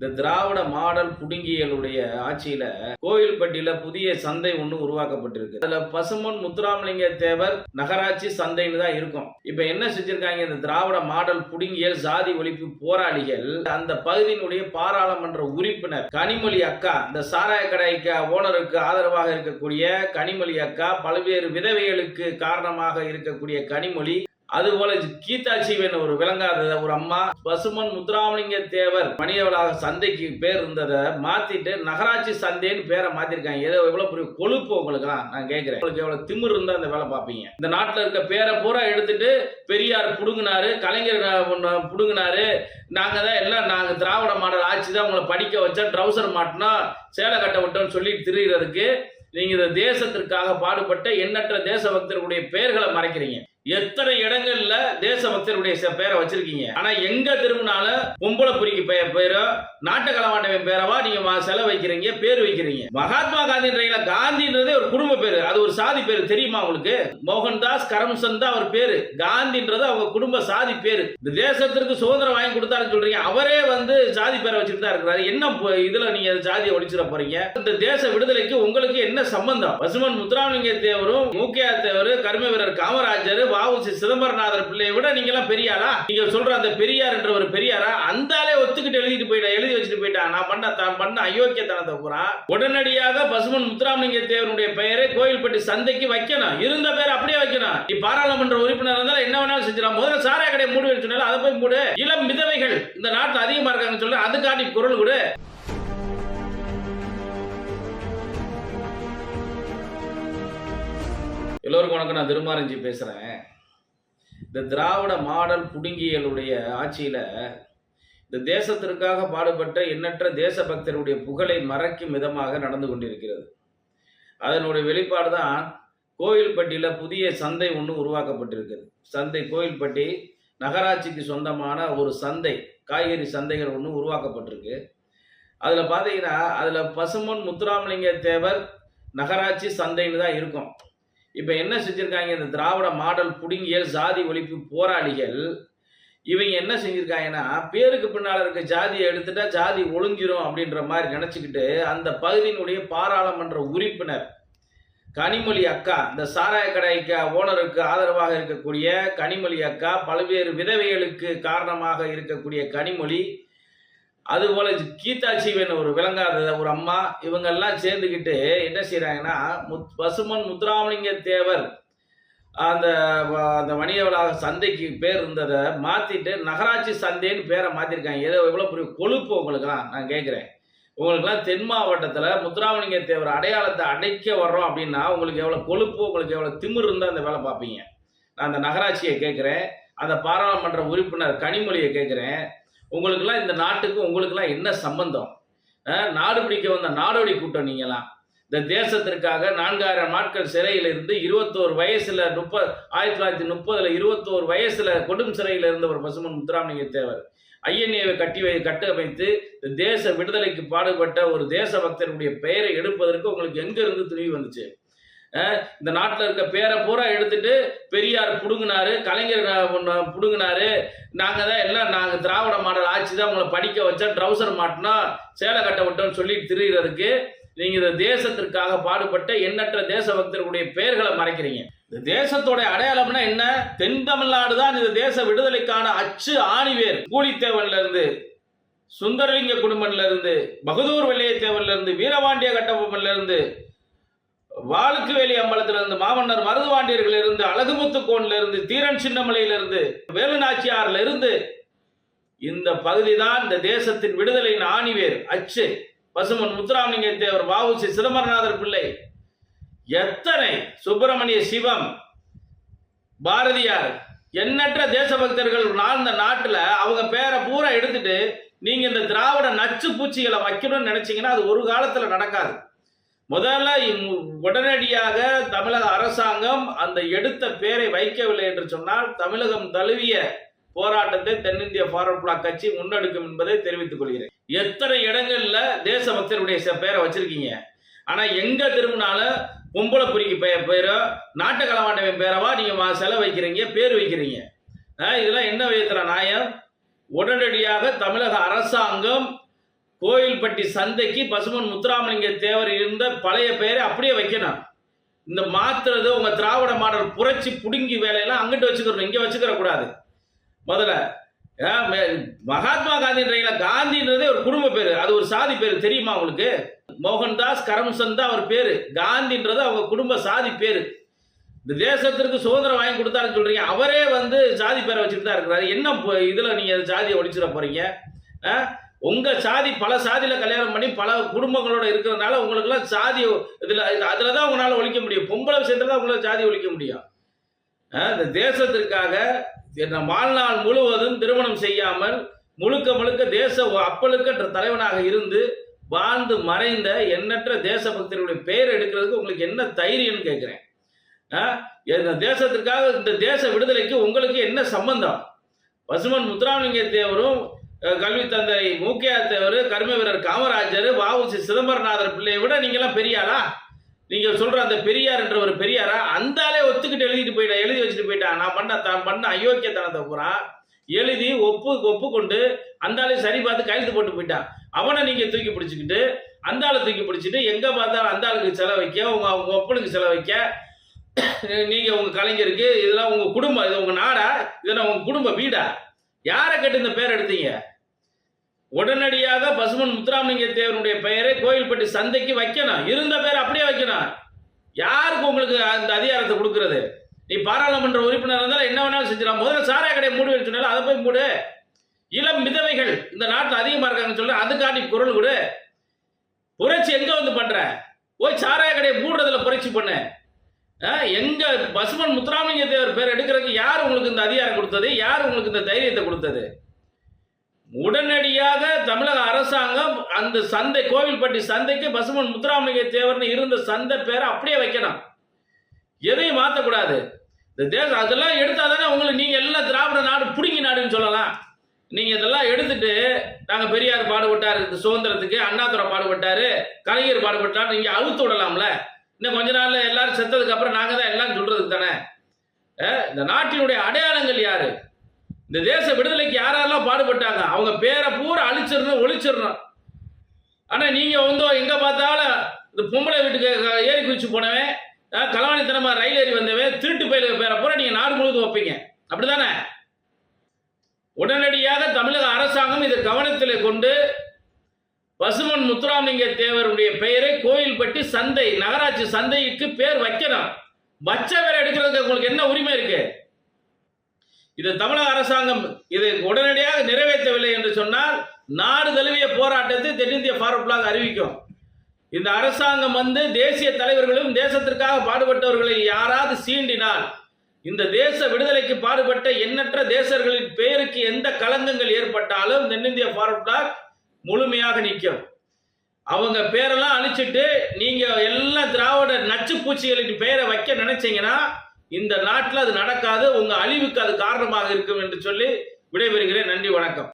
இந்த திராவிட மாடல் புடுங்கியலுடைய ஆட்சியில கோவில்பட்டியில புதிய சந்தை ஒன்று உருவாக்கப்பட்டிருக்கு. அதுல பசுமன் முத்துராமலிங்க தேவர் நகராட்சி சந்தைன்னு தான் இருக்கும். இப்ப என்ன செஞ்சிருக்காங்க? இந்த திராவிட மாடல் புடுங்கியல் சாதி ஒழிப்பு போராளிகள் அந்த பகுதியினுடைய பாராளுமன்ற உறுப்பினர் கனிமொழி அக்கா இந்த சாராய கடைக்கு ஓனருக்கு ஆதரவாக இருக்கக்கூடிய கனிமொழி அக்கா பல்வேறு விதவைகளுக்கு காரணமாக இருக்கக்கூடிய கனிமொழி அதுபோல கீதா சீவன் ஒரு விளங்காத ஒரு அம்மா பசுமன் முத்துராமலிங்க தேவர் மணியவளாக சந்தைக்கு பேர் இருந்ததை மாத்திட்டு நகராட்சி சந்தைன்னு பேரை மாத்திருக்காங்க. ஏதோ எவ்வளவு பெரிய கொழுப்பு உங்களுக்குலாம் நான் கேட்கிறேன். உங்களுக்கு எவ்வளவு திமிர் இருந்தா அந்த வேலை பார்ப்பீங்க. இந்த நாட்டுல இருக்க பேரை பூரா எடுத்துட்டு பெரியார் புடுங்கினாரு கலைஞர் புடுங்கினாரு. நாங்க தான் எல்லாம் நாங்க திராவிட மாடல் ஆட்சி தான் உங்களை படிக்க வச்சோம் ட்ரௌசர் மாட்டினா சேலை கட்ட விட்டோம்னு சொல்லி திரிகிறதுக்கு நீங்க இந்த தேசத்திற்காக பாடுபட்ட எண்ணற்ற தேசபக்தர்களுடைய பெயர்களை மறைக்கிறீங்க. எத்தனை இடங்கள்ல தேசபக்தருடைய பேரை வச்சிருக்கீங்க? ஆனா எங்க திரும்பினாலும் பொம்பளை புரிக்கு பெயர் பேரோ நாட்டு களவாண்டவன் பேரவா நீங்க செலவு வைக்கிறீங்க பேர் வைக்கிறீங்க. மகாத்மா காந்தின்றீங்களா காந்தின்றதே ஒரு குடும்ப பேரு. அது ஒரு சாதி பேரு. தெரியுமா உங்களுக்கு? மோகன்தாஸ் கரம்சந்த் தான் அவர் பேரு. காந்தின்றது அவங்க குடும்ப சாதி பேரு. இந்த தேசத்திற்கு சுதந்திரம் வாங்கி கொடுத்தாருன்னு சொல்றீங்க. அவரே வந்து சாதி பேரை வச்சுட்டு தான் இருக்கிறாரு. என்ன இதுல நீங்க சாதியை ஒழிச்சிட போறீங்க? இந்த தேச விடுதலைக்கு உங்களுக்கு என்ன சம்பந்தம்? பசுமன் முத்துராமலிங்க தேவரும் மூக்கையா தேவரு கர்ம வீரர் காமராஜர் வாவுசி சிதம்பரநாதர் பிள்ளையை விட நீங்க எல்லாம் பெரியாரா? நீங்க சொல்ற அந்த பெரியார் என்ற ஒரு பெரியாரா? அந்த ஆளே ஒத்துக்கிட்டு எழுதிட்டு போயிட்டா எழுதி வச்சுட்டு போயிட்டா? நான் பண்ண தான் பண்ண அயோக்கியத்தனத்தை பூரா. உடனடியாக பசுமன் முத்துராமலிங்க தேவருடைய பெயரை கோயில்பட்டி சந்தைக்கு வைக்கணும். இருந்த பேர் அப்படியே வைக்கணும். நீ பாராளுமன்ற உறுப்பினர் இருந்தாலும் என்ன வேணாலும் செஞ்சிடலாம். முதல்ல சாராய கடையை மூடு சொன்னாலும் அதை போய் மூடு. இளம் விதவைகள் இந்த நாட்டில் அதிகமா இருக்காங்கன்னு சொல்லி அதுக்காண்டி குரல் கொடு. எல்லோருக்கும் வணக்கம் நான் திருமாரஞ்சி பேசுகிறேன் இந்த திராவிட மாடல் புடுங்கியலுடைய ஆட்சியில் இந்த தேசத்திற்காக பாடுபட்ட எண்ணற்ற தேசபக்தருடைய புகழை மறைக்கும் விதமாக நடந்து கொண்டிருக்கிறது. அதனுடைய வெளிப்பாடு தான் கோயில்பட்டியில் புதிய சந்தை ஒன்று உருவாக்கப்பட்டிருக்குது. சந்தை கோயில்பட்டி நகராட்சிக்கு சொந்தமான ஒரு சந்தை காய்கறி சந்தைகள் ஒன்று உருவாக்கப்பட்டிருக்கு. அதில் பார்த்தீங்கன்னா அதில் பசுமன் முத்துராமலிங்க தேவர் நகராட்சி சந்தைன்னு தான் இருக்கும். இப்போ என்ன செஞ்சுருக்காங்க? இந்த திராவிட மாடல் புடுங்கியல் சாதி ஒழிப்பு போராளிகள் இவங்க என்ன செஞ்சுருக்காங்கன்னா பேருக்கு பின்னால் இருக்க ஜாதியை எடுத்துட்டா ஜாதி ஒழிஞ்சிரும் அப்படின்ற மாதிரி நினச்சிக்கிட்டு அந்த பகுதியினுடைய பாராளுமன்ற உறுப்பினர் கனிமொழி அக்கா இந்த சாராய கடைக்கு ஓனருக்கு ஆதரவாக இருக்கக்கூடிய கனிமொழி அக்கா பல்வேறு விதவைகளுக்கு காரணமாக இருக்கக்கூடிய கனிமொழி அதுபோல் கீதா சீவன் ஒரு விளங்காத ஒரு அம்மா இவங்கெல்லாம் சேர்ந்துக்கிட்டு என்ன செய்கிறாங்கன்னா முத் பசுமன் முத்துராமலிங்க தேவர் அந்த அந்த அந்த வணிகவளாக சந்தைக்கு பேர் இருந்ததை மாத்திட்டு நகராட்சி சந்தைன்னு பேரை மாத்திருக்காங்க. ஏதோ எவ்வளோ பெரிய கொழுப்பு உங்களுக்குலாம் நான் கேட்குறேன். உங்களுக்குலாம் தென் மாவட்டத்தில் முத்துராமலிங்க தேவர் அடையாளத்தை அடைக்க வர்றோம் அப்படின்னா உங்களுக்கு எவ்வளோ கொழுப்பு உங்களுக்கு எவ்வளோ திமிர் இருந்தால் அந்த வேலை பார்ப்பீங்க. நான் அந்த நகராட்சியை கேட்குறேன் அந்த பாராளுமன்ற உறுப்பினர் கனிமொழியை கேட்குறேன் உங்களுக்கெல்லாம் இந்த நாட்டுக்கு உங்களுக்கெல்லாம் என்ன சம்பந்தம்? நாடு பிடிக்க வந்த நாடோடி கூட்டம் நீங்களாம். இந்த தேசத்திற்காக நான்காயிரம் நாட்கள் சிறையில் இருந்து இருபத்தோரு வயசுல முப்பது ஆயிரத்தி தொள்ளாயிரத்தி முப்பதுல இருபத்தோரு வயசுல கொடும் சிறையில் இருந்தவர் பசுமன் முத்துராமலிங்க தேவர் ஐஎன்ஏவை கட்டி வை கட்டமைத்து இந்த தேச விடுதலைக்கு பாடுபட்ட ஒரு தேசபக்தருடைய பெயரை எடுப்பதற்கு உங்களுக்கு எங்க இருந்து துணிவு வந்துச்சு? இந்த நாட்டில் இருக்க பேரை பூரா எடுத்துட்டு பெரியார் புடுங்கினாரு கலைஞர் ஒன்று புடுங்கினாரு. நாங்கள் தான் எல்லாம் நாங்கள் திராவிட மாடல் ஆட்சி தான் உங்களை படிக்க வச்சோம் ட்ரௌசர் மாட்டினா சேலை கட்ட விட்டோம்னு சொல்லி திரிகிறதுக்கு நீங்கள் இந்த தேசத்திற்காக பாடுபட்ட எண்ணற்ற தேசபக்தர்களுடைய பெயர்களை மறைக்கிறீங்க. இந்த தேசத்தோட அடையாளம்னா என்ன? தென் தமிழ்நாடு தான் இந்த தேச விடுதலைக்கான அச்சு ஆணிவேர். கூலித்தேவன்ல இருந்து சுந்தரலிங்க குடும்பம்ல இருந்து பகதூர் வெள்ளையத்தேவன்ல இருந்து வீரபாண்டிய கட்டபொம்மன்ல இருந்து வாழுக்குவேலி வேலி இருந்து மாமன்னர் மருதுவாண்டியர்கள் இருந்து அழகுமுத்து இருந்து தீரன் சின்னமலையிலிருந்து வேலுநாச்சியார்ல இருந்து இந்த பகுதி தான் இந்த தேசத்தின் விடுதலையின் ஆணிவேர். அச்சு. பசுமன் முத்துராமலிங்க தேவர் வாவுசி சிதம்பரநாதர் பிள்ளை. எத்தனை சுப்பிரமணிய சிவம் பாரதியார் எண்ணற்ற தேசபக்தர்கள் வாழ்ந்த நாட்டில் அவங்க பேரை பூரா எடுத்துட்டு நீங்கள் இந்த திராவிட நச்சு பூச்சிகளை வைக்கணும்னு நினச்சிங்கன்னா அது ஒரு காலத்தில் நடக்காது. முதல்ல இம்- உடனடியாக தமிழக அரசாங்கம் அந்த எடுத்த பேரை வைக்கவில்லை என்று சொன்னால் தமிழகம் தழுவிய போராட்டத்தை தென்னிந்திய ஃபார்வர்ட் பிளாக் கட்சி முன்னெடுக்கும் என்பதை தெரிவித்துக் கொள்கிறேன். எத்தனை இடங்கள்ல தேசபக்தருடைய பேரை வச்சிருக்கீங்க? ஆனா எங்க திரும்பினாலும் பொம்பளை புரிக்கு பெயர் பேரோ நாட்டு களவாண்டவன் பேரவா நீங்க செலவு வைக்கிறீங்க பேர் வைக்கிறீங்க? இதெல்லாம் என்ன விதத்துல நியாயம்? உடனடியாக தமிழக அரசாங்கம் கோயில்பட்டி சந்தைக்கு பசுமன் முத்துராமலிங்க தேவர் இருந்த பழைய பெயரை அப்படியே வைக்கணும். இந்த மாத்துறது உங்க திராவிட மாடல் புரட்சி புடுங்கி வேலையெல்லாம் அங்கிட்டு வச்சுக்கிறணும் இங்க வச்சுக்கிற கூடாது. முதல்ல மே- மகாத்மா காந்தின்றீங்களா காந்தின்றதே ஒரு குடும்ப பேரு அது ஒரு சாதி பேரு தெரியுமா உங்களுக்கு? மோகன்தாஸ் கரம்சந்த் தான் அவர் பேரு காந்தின்றது அவங்க குடும்ப சாதி பேரு. இந்த தேசத்திற்கு சுதந்திரம் வாங்கி கொடுத்தாருன்னு சொல்றீங்க அவரே வந்து சாதி பேரை வச்சுட்டு தான் இருக்கிறாரு. என்ன போ- இதுல நீங்க சாதியை ஒழிச்சிட போறீங்க? உங்கள் சாதி பல சாதியில் கல்யாணம் பண்ணி பல குடும்பங்களோட இருக்கிறதுனால உங்களுக்குலாம் சாதி இதில் அதில் தான் உங்களால் ஒழிக்க முடியும். பொம்பளை விஷயத்தில் தான் உங்களால் சாதி ஒழிக்க முடியும். இந்த தேசத்திற்காக என்ன வாழ்நாள் முழுவதும் திருமணம் செய்யாமல் முழுக்க முழுக்க தேச அப்பழுக்கற்ற தலைவனாக இருந்து வாழ்ந்து மறைந்த எண்ணற்ற தேசபக்தர்களுடைய பெயர் எடுக்கிறதுக்கு உங்களுக்கு என்ன தைரியம்னு கேட்குறேன். இந்த தேசத்திற்காக இந்த தேச விடுதலைக்கு உங்களுக்கு என்ன சம்பந்தம்? பசுமன் முத்துராமலிங்க தேவரும் கல்வி தந்தை மூக்கையாத்தவர் கர்ம வீரர் காமராஜர் வாவுசி சிதம்பரநாதர் பிள்ளையை விட நீங்களாம் பெரியாளா நீங்க சொல்ற அந்த பெரியார் என்ற ஒரு பெரியாரா? அந்த ஆளே ஒத்துக்கிட்டு எழுதிட்டு போயிட்டா எழுதி வச்சுட்டு போயிட்டா. நான் பண்ண தான் பண்ண அயோக்கியத்தனத்தை பூரா எழுதி ஒப்பு ஒப்புக்கொண்டு அந்த ஆளை சரி பார்த்து கைது போட்டு போயிட்டான் அவனை நீங்க தூக்கி பிடிச்சிக்கிட்டு அந்த ஆளை தூக்கி பிடிச்சிட்டு எங்க பார்த்தாலும் அந்த ஆளுக்கு செலவைக்க உங்கள் உங்க உங்க ஒப்பனுக்கு செலவைக்க நீங்கள் நீங்க உங்க கலைஞருக்கு இதெல்லாம் உங்க குடும்பம் இது உங்க நாடா இதெல்லாம் உங்க குடும்ப வீடா? யாரை கேட்டு இந்த பேர் எடுத்தீங்க? உடனடியாக பசுமன் முத்துராமலிங்க தேவனுடைய பெயரை கோயில்பட்டி சந்தைக்கு வைக்கணும். இருந்த பேர் அப்படியே வைக்கணும். யாருக்கு உங்களுக்கு அந்த அதிகாரத்தை கொடுக்கறது? நீ பாராளுமன்ற உறுப்பினர் இருந்தாலும் என்ன வேணாலும் செஞ்சிடலாம். முதல்ல சாராய கடையை மூடி சொன்னாலும் அதை போய் மூடு. இளம் விதவைகள் இந்த நாட்டில் அதிகமாக இருக்காங்கன்னு சொல்லி அதுக்காண்டி குரல் கொடு புரட்சி எங்க வந்து பண்ற? போய் சாராய கடையை மூடுறதுல புரட்சி பண்ணு. எங்க பசுமன் முத்துராமலிங்க தேவர் பேர் எடுக்கிறதுக்கு யார் உங்களுக்கு இந்த அதிகாரம் கொடுத்தது? யார் உங்களுக்கு இந்த தைரியத்தை கொடுத்தது? உடனடியாக தமிழக அரசாங்கம் அந்த சந்தை கோவில்பட்டி சந்தைக்கு பசுமன் முத்துராமலிங்க தேவர்னு இருந்த சந்தை பேரை அப்படியே வைக்கணும். எதையும் மாற்றக்கூடாது இந்த தேசம் அதெல்லாம் எடுத்தாதானே உங்களுக்கு நீங்க எல்லாம் திராவிட நாடு பிடிங்கி நாடுன்னு சொல்லலாம். நீங்க இதெல்லாம் எடுத்துட்டு நாங்க பெரியார் பாடுபட்டாரு இந்த சுதந்திரத்துக்கு அண்ணாதுரை பாடுபட்டாரு கலைஞர் பாடுபட்டாரு நீங்க அவுத்து விடலாம்ல. இன்னும் கொஞ்ச நாள்ல எல்லாரும் செத்ததுக்கு அப்புறம் நாங்க தான் எல்லாம் சொல்றதுக்கு தானே? இந்த நாட்டினுடைய அடையாளங்கள் யாரு? இந்த தேச விடுதலைக்கு யாரெல்லாம் பாடுபட்டாங்க? அவங்க பேரை பூரா அழிச்சிடணும் ஒழிச்சிடணும். ஆனா நீங்க வந்து எங்க பார்த்தாலும் இந்த பொம்பளை வீட்டுக்கு ஏறி குளிச்சு போனவன் கலவாணித்தனமா ரயில் ஏறி வந்தவன் திருட்டு பயில பேரை பூரா நீங்க நாடு முழுவதும் வைப்பீங்க. அப்படிதானே உடனடியாக தமிழக அரசாங்கம் இதை கவனத்தில் கொண்டு பசுமன் முத்துராமலிங்க தேவருடைய பெயரை கோயில்பட்டி சந்தை நகராட்சி சந்தைக்கு பேர் வைக்கணும். வச்ச பேர் எடுக்கிறதுக்கு உங்களுக்கு என்ன உரிமை இருக்கு? இது தமிழக அரசாங்கம் இதை உடனடியாக நிறைவேற்றவில்லை என்று சொன்னால் நாடு தழுவிய போராட்டத்தை தென்னிந்திய ஃபார்வர்ட் பிளாக் அறிவிக்கும். இந்த அரசாங்கம் வந்து தேசிய தலைவர்களும் தேசத்திற்காக பாடுபட்டவர்களை யாராவது சீண்டினால் இந்த தேச விடுதலைக்கு பாடுபட்ட எண்ணற்ற தேசர்களின் பெயருக்கு எந்த களங்கங்கள் ஏற்பட்டாலும் தென்னிந்திய ஃபார்வர்ட் பிளாக் முழுமையாக நிற்கும். அவங்க பேரெல்லாம் அழிச்சிட்டு நீங்க எல்லா திராவிட நச்சு பூச்சிகளின் பெயரை வைக்க நினைச்சீங்கன்னா இந்த நாட்டில் அது நடக்காது உங்க அழிவுக்கு அது காரணமாக இருக்கும் என்று சொல்லி விடைபெறுகிறேன். நன்றி வணக்கம்.